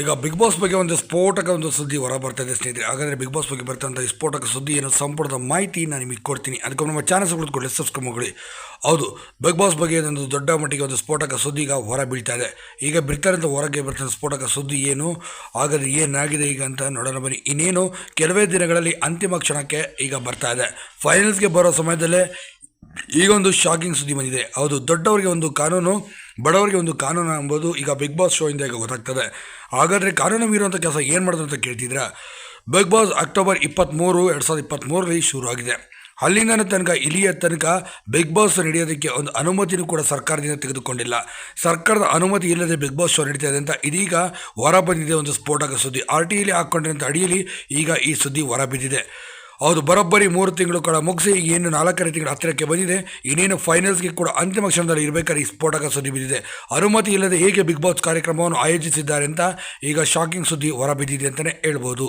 ಈಗ big boss ಬಗ್ಗೆ ಒಂದು ಸ್ಫೋಟಕ ಒಂದು ಸುದ್ದಿ ಹೊರ ಬರ್ತಾ ಇದೆ ಸ್ನೇಹಿತರೆ. ಹಾಗಾದರೆ ಬಿಗ್ ಬಾಸ್ ಬಗ್ಗೆ ಬರ್ತಂಥ ಈ ಸ್ಫೋಟಕ ಸುದ್ದಿ ಏನು ಸಂಪೂರ್ಣ ಮಾಹಿತಿ ನಾನು ನಿಮಗೆ ಕೊಡ್ತೀನಿ. ಅದಕ್ಕೆ ನಮ್ಮ ಚಾನಲ್ಸ್ ಕುಳಿತುಕೊಳ್ಳಿ ಸಬ್ಸ್ಕ್ರೈಬ್ ಮಾಡಿ ಹೌದು ಬಿಗ್ ಬಾಸ್ ಬಗ್ಗೆ ಒಂದು ದೊಡ್ಡ ಮಟ್ಟಿಗೆ ಒಂದು ಸ್ಫೋಟಕ ಸುದ್ದಿ ಈಗ ಹೊರ ಬೀಳ್ತಾ ಇದೆ. ಈಗ ಬಿಡ್ತಾರಂತ ಹೊರಗೆ ಬರ್ತಾನೆ ಸ್ಫೋಟಕ ಸುದ್ದಿ ಏನು? ಹಾಗಾದರೆ ಏನಾಗಿದೆ ಈಗ ಅಂತ ನೋಡೋಣ ಬನ್ನಿ. ಇನ್ನೇನು, ಕೆಲವೇ ದಿನಗಳಲ್ಲಿ ಅಂತಿಮ ಕ್ಷಣಕ್ಕೆ ಈಗ ಬರ್ತಾ ಇದೆ. ಫೈನಲ್ಸ್ಗೆ ಬರೋ ಸಮಯದಲ್ಲೇ ಈಗ ಒಂದು ಶಾಕಿಂಗ್ ಸುದ್ದಿ ಬಂದಿದೆ. ಹೌದು, ದೊಡ್ಡವರಿಗೆ ಒಂದು ಕಾನೂನು ಬಡವರಿಗೆ ಒಂದು ಕಾನೂನು ಅಂಬೋದು ಈಗ ಬಿಗ್ ಬಾಸ್ ಶೋ ಇಂದ ಈಗ ಗೊತ್ತಾಗ್ತದೆ. ಹಾಗಾದರೆ ಕಾನೂನು ಮೀರುವಂಥ ಕೆಲಸ ಏನು ಮಾಡಿದ್ರು ಅಂತ ಕೇಳ್ತಿದ್ರ ಬಿಗ್ ಬಾಸ್ ಅಕ್ಟೋಬರ್ ಇಪ್ಪತ್ತ್ಮೂರು ಎರಡು ಸಾವಿರದ ಇಪ್ಪತ್ತ್ಮೂರರಲ್ಲಿ ಶುರು ಆಗಿದೆ ಅಲ್ಲಿಂದ ತನಕ, ಇಲ್ಲಿಯ ತನಕ ಬಿಗ್ ಬಾಸ್ ನಡೆಯೋದಕ್ಕೆ ಒಂದು ಅನುಮತಿನೂ ಕೂಡ ಸರ್ಕಾರದಿಂದ ತೆಗೆದುಕೊಂಡಿಲ್ಲ. ಸರ್ಕಾರದ ಅನುಮತಿ ಇಲ್ಲದೆ ಬಿಗ್ ಬಾಸ್ ಶೋ ನಡೀತಾ ಇದೆ ಅಂತ ಇದೀಗ ಹೊರ ಬಂದಿದೆ ಒಂದು ಸ್ಫೋಟಕ ಸುದ್ದಿ. ಆರ್ ಟಿ ಟಿಯಲ್ಲಿ ಹಾಕ್ಕೊಂಡಿರೋಂಥ ಅಡಿಯಲ್ಲಿ ಈಗ ಈ ಸುದ್ದಿ ಹೊರ ಬಿದ್ದಿದೆ. ಹೌದು, ಬರೋಬ್ಬರಿ ಮೂರು ತಿಂಗಳು ಕೂಡ ಮುಗಿಸಿ, ಈಗ ಏನು ನಾಲ್ಕನೇ ತಿಂಗಳು ಹತ್ತಿರಕ್ಕೆ ಬಂದಿದೆ. ಇನ್ನೇನು ಫೈನಲ್ಸ್ಗೆ ಕೂಡ ಅಂತಿಮ ಕ್ಷಣದಲ್ಲಿ ಇರಬೇಕಾದ್ರೆ ಈ ಸ್ಫೋಟಕ ಸುದ್ದಿ ಬಿದ್ದಿದೆ. ಅನುಮತಿ ಇಲ್ಲದೆ ಹೇಗೆ ಬಿಗ್ ಬಾಸ್ ಕಾರ್ಯಕ್ರಮವನ್ನು ಆಯೋಜಿಸಿದ್ದಾರೆ ಅಂತ ಈಗ ಶಾಕಿಂಗ್ ಸುದ್ದಿ ಹೊರಬಿದ್ದಿದೆ ಅಂತಲೇ ಹೇಳ್ಬೋದು.